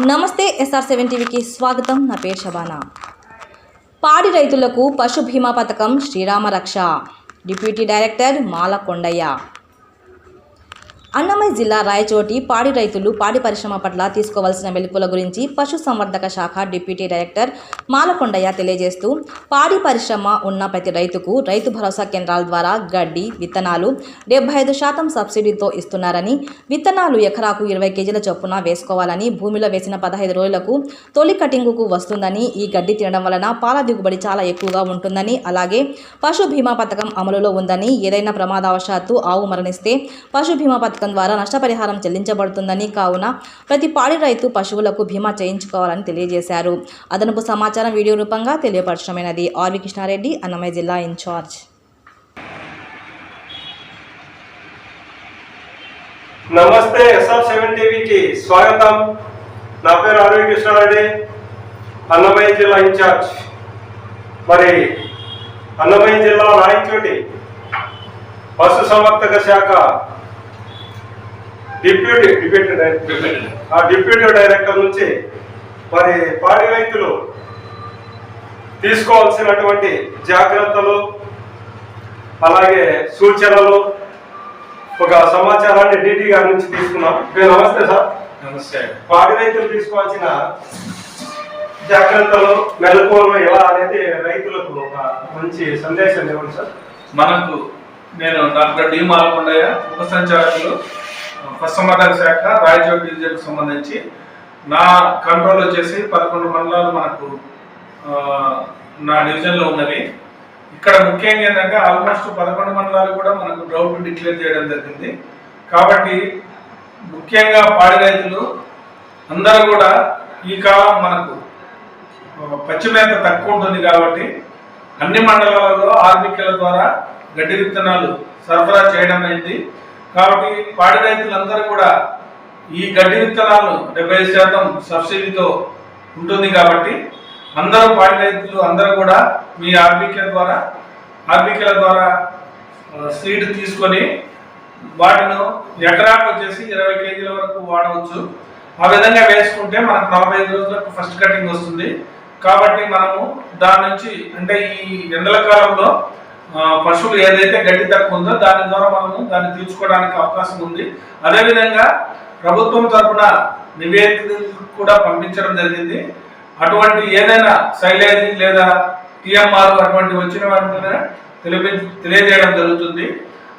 నమస్తే SR seven టీవీకి స్వాగతం. నా పేరు శబానా. పాడి రైతులకు పశు బీమా పథకం శ్రీరామ రక్ష. Deputy director Mala Kondaiah. Annamayya జిల్లా రాయచోటి పాడి రైతులు పాడి పరిశ్రమ పట్ల తీసుకోవాల్సిన మెలుపుల గురించి పశు సంవర్ధక శాఖ డిప్యూటీ డైరెక్టర్ మాలకొండయ్య తెలియజేస్తూ పాడి పరిశ్రమ ఉన్న ప్రతి రైతుకు రైతు భరోసా కేంద్రాల ద్వారా గడ్డి విత్తనాలు డెబ్బై ఐదు శాతం సబ్సిడీతో ఇస్తున్నారని విత్తనాలు ఎకరాకు ఇరవై కేజీల చొప్పున వేసుకోవాలని భూమిలో వేసిన పదహైదు రోజులకు తొలి కటింగుకు వస్తుందని ఈ గడ్డి తినడం వలన పాల దిగుబడి చాలా ఎక్కువగా ఉంటుందని అలాగే పశు బీమా పథకం అమలులో ఉందని ఏదైనా ప్రమాదవశాత్తు ఆవు మరణిస్తే పశు బీమా పథకం పథకం ద్వారా నష్టపరిహారం చెల్లించబడుతుందని కావున ప్రతి పాడి రైతు పశువులకు బీమా చేయించుకోవాలని తెలియజేశారు. అదనపు సమాచారం వీడియో రూపంగా తెలియపరచడమైనది. ఆర్వి కృష్ణారెడ్డి అన్నమయ్య జిల్లా ఇన్ఛార్జ్. నమస్తే ఎస్ఆర్ సెవెన్ టీవీకి స్వాగతం. నా పేరు అరవి కృష్ణారెడ్డి అన్నమయ్య జిల్లా ఇన్ఛార్జ్. మరి అన్నమయ్య జిల్లా రాయచోటి పశు సంవర్ధక శాఖ డిప్యూటీ డిప్యూటీ డైరెక్టర్ ఆ డిప్యూటీ డైరెక్టర్ నుంచి మరి పాడి రైతులు తీసుకోవాల్సినటువంటి జాగ్రత్తలు అలాగే సూచనలు ఒక సమాచారాన్ని డిటి గారి నుంచి తీసుకున్నాం. నమస్తే సార్. నమస్తే. పాడి రైతులు తీసుకోవాల్సిన జాగ్రత్తలు మెలకువలు ఎలా అనేది రైతులకు ఒక మంచి సందేశం ఇవ్వండి సార్. మనకు నేను డాక్టర్ డి మాలకొండయ్య ఉప సంచాలకులు పశ్చిమగోదావరి శాఖ రాయచోటి డివిజన్కి సంబంధించి నా కంట్రోల్ వచ్చేసి పదకొండు మండలాలు మనకు నా డివిజన్లో ఉన్నవి. ఇక్కడ ముఖ్యంగా ఏంటంటే ఆల్మోస్ట్ పదకొండు మండలాలు కూడా మనకు డ్రౌట్ డిక్లేర్ చేయడం జరిగింది. కాబట్టి ముఖ్యంగా పాడి రైతులు అందరూ కూడా ఈ కాలం మనకు పచ్చి మేత తక్కువ ఉంటుంది కాబట్టి అన్ని మండలాలలో ఆర్బికల ద్వారా గడ్డి విత్తనాలు సరఫరా చేయడం అయింది. కాబట్టి పాడి రైతులందరూ కూడా ఈ గడ్డి విత్తనాలు డెబ్బై శాతం సబ్సిడీతో ఉంటుంది కాబట్టి అందరూ పాడి రైతులు అందరూ కూడా మీ ఆర్బిక ద్వారా ఆర్బికల ద్వారా సీడ్ తీసుకొని వాటిను ఎకరాకు వచ్చేసి ఇరవై కేజీల వరకు వాడవచ్చు. ఆ విధంగా వేసుకుంటే మనకు నలభై ఐదు రోజులకు ఫస్ట్ కటింగ్ వస్తుంది. కాబట్టి మనము దాని నుంచి అంటే ఈ ఎండల కాలంలో పశువులు ఏదైతే గడ్డి తక్కువ ఉందో దాని ద్వారా మనము దాన్ని తీర్చుకోవడానికి అవకాశం ఉంది. అదేవిధంగా ప్రభుత్వం తరపున నివేదికలు కూడా పంపించడం జరిగింది. అటువంటి ఏదైనా శైలేజీ లేదా టీఎంఆర్ అటువంటి వచ్చిన వెంటనే తెలిపి తెలియజేయడం జరుగుతుంది.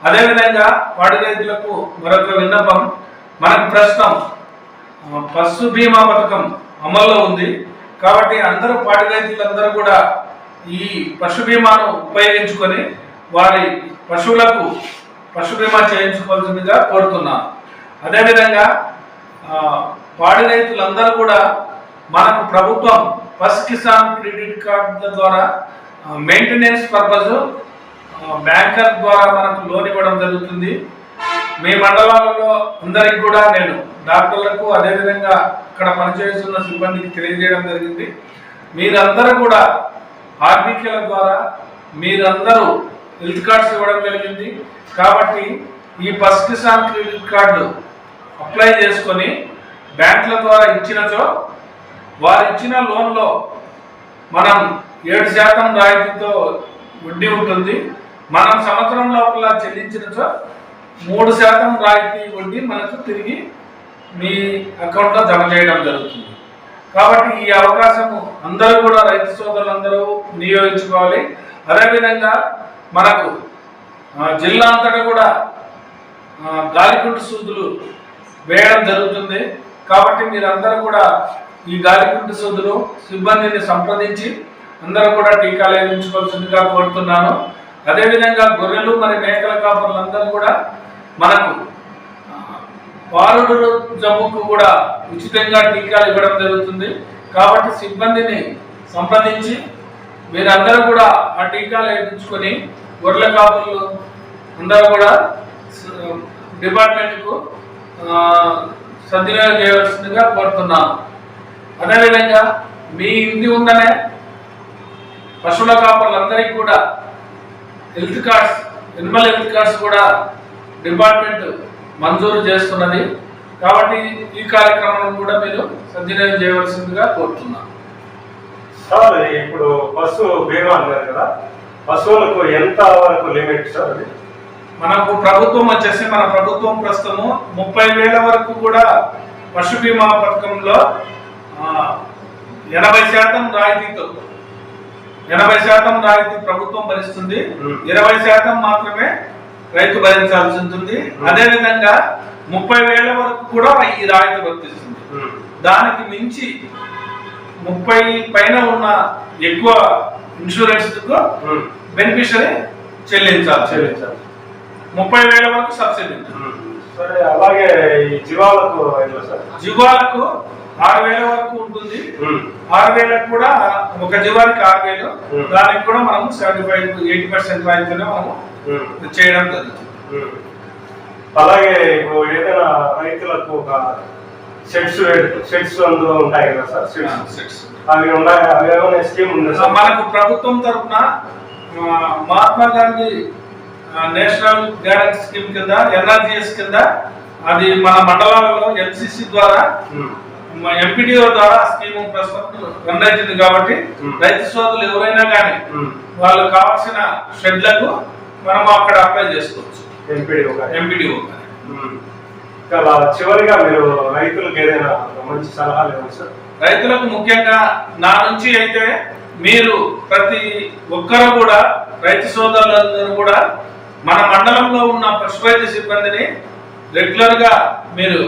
అదేవిధంగా పాడి రైతులకు మరొక విన్నపం. మనకు ప్రస్తుతం పశు బీమా పథకం అమల్లో ఉంది. కాబట్టి అందరూ పాడి రైతులందరూ కూడా ఈ పశు బీమాను ఉపయోగించుకొని వారి పశువులకు పశు బీమా చేయించుకోవాల్సిందిగా కోరుతున్నాను. అదేవిధంగా పాడి రైతులందరూ కూడా మనకు ప్రభుత్వం ఫస్ట్ కిసాన్ క్రెడిట్ కార్డుల ద్వారా మెయింటెనెన్స్ పర్పస్ బ్యాంకర్ ద్వారా మనకు లోన్ ఇవ్వడం జరుగుతుంది. మీ మండలాలలో అందరికి కూడా నేను డాక్టర్లకు అదేవిధంగా ఇక్కడ పనిచేస్తున్న సిబ్బందికి తెలియజేయడం జరిగింది. మీరందరూ కూడా ఆర్బికేల ద్వారా మీరందరూ హెల్త్ కార్డ్స్ ఇవ్వడం జరిగింది. కాబట్టి ఈ first Kisan credit card apply చేసుకొని బ్యాంకుల ద్వారా ఇచ్చినచో వారు ఇచ్చిన లోన్లో మనం ఏడు శాతం రాయితీతో వడ్డీ ఉంటుంది. మనం సంవత్సరం లోపల చెల్లించినచో మూడు శాతం రాయితీ వడ్డీ మనకు తిరిగి మీ అకౌంట్లో జమ చేయడం జరుగుతుంది. కాబట్టి ఈ అవకాశము అందరూ కూడా రైతు సోదరులందరూ వినియోగించుకోవాలి. అదేవిధంగా మనకు జిల్లా అంతటా కూడా ఆ, గాలికుంటు సూదులు వేయడం జరుగుతుంది. కాబట్టి మీరందరూ కూడా ఈ గాలికుంటు సూదులు సిబ్బందిని సంప్రదించి అందరూ కూడా టీకాలు వేయించుకోవాల్సిందిగా కోరుతున్నాను. అదేవిధంగా గొర్రెలు మరి మేకల కాపర్లందరూ కూడా మనకు పాలుడు జమ్ముకు కూడా ఉచితంగా టీకాలు ఇవ్వడం జరుగుతుంది. కాబట్టి సిబ్బందిని సంప్రదించి మీరందరూ కూడా ఆ టీకాలు వేయించుకొని గొర్రెల కాపులు అందరూ కూడా డిపార్ట్మెంట్కు సద్వినియోగం చేయవలసిందిగా కోరుతున్నాను. అదేవిధంగా మీ ఇంటి ఉందనే పశువుల కాపర్లందరికీ కూడా health cards animal health cards కూడా డిపార్ట్మెంట్ మంజూరు చేస్తున్నది. కాబట్టి ఈ కార్యక్రమం కూడా మీరు సద్వినియోగం చేయవలసిందిగా కోరుతున్నాను. సార్ ఇప్పుడు పశు బీమా అన్నారు కదా. పశువులకు ఎంత వరకు లిమిట్ సార్ మనకు ప్రభుత్వం వచ్చేసి మన ప్రభుత్వం ప్రస్తుతము ముప్పై వేల వరకు కూడా పశు బీమా పథకంలో ఎనభై శాతం రాయితీతో ఎనభై శాతం రాయితీ ప్రభుత్వం భరిస్తుంది. ఇరవై శాతం మాత్రమే రైతు భరించాల్సి ఉంటుంది అదే విధంగా ముప్పై వేల వరకు కూడా ఈ రాయితీ వర్తిస్తుంది. దానికి మించి ముప్పై పైన ఉన్న ఎక్కువ ఇన్సూరెన్స్. బెనిఫిషరీ చెల్లించాలి చెల్లించాలి ముప్పై వేల వరకు సబ్సిడీ అలాగే ఈ జీవాలకు జీవాలకు ఆరు వేల వరకు ఉంటుంది. ఆరు వేలకు కూడా ఒక జీవానికి ఆరు వేలు. దానికి కూడా మనం సెవెంటీ ఫైవ్ ఎయిటీ పర్సెంట్ రాయితీనే మనము. చేయడం జరుగుతుంది. అలాగే ఇప్పుడు ఏదైనా రైతులకు ఒక షెడ్స్ షెడ్స్ అందులో ఉంటాయి కదా సార్ Six. అవి ఉన్నాయి అవి ఏమైనా స్కీమ్ ఉంది సార్ మనకు ప్రభుత్వం తరఫున Mahatma Gandhi national guarantee scheme కింద ఎన్ఆర్జిఎస్ కింద అది మన మండలాలలో ఎన్సిసి ద్వారా ఎంపీడీఓ ద్వారా స్కీమ్ ప్రస్తుతం రన్ అవుతుంది కాబట్టి. రైతు సోదరులు ఎవరైనా కానీ. వాళ్ళు కావాల్సిన షెడ్లకు మనం అక్కడ అప్లై చేసుకోవచ్చు. ఎంపీడీఓ అలా చివరిగా మీరు రైతులకు ఏదైనా మంచి సలహాలు ఇవ్వండి సార్ రైతులకు ముఖ్యంగా నా నుంచి అయితే మీరు ప్రతి ఒక్కరు కూడా రైతు సోదరులందరూ కూడా మన మండలంలో ఉన్న పశు వైద్య సిబ్బందిని రెగ్యులర్గా మీరు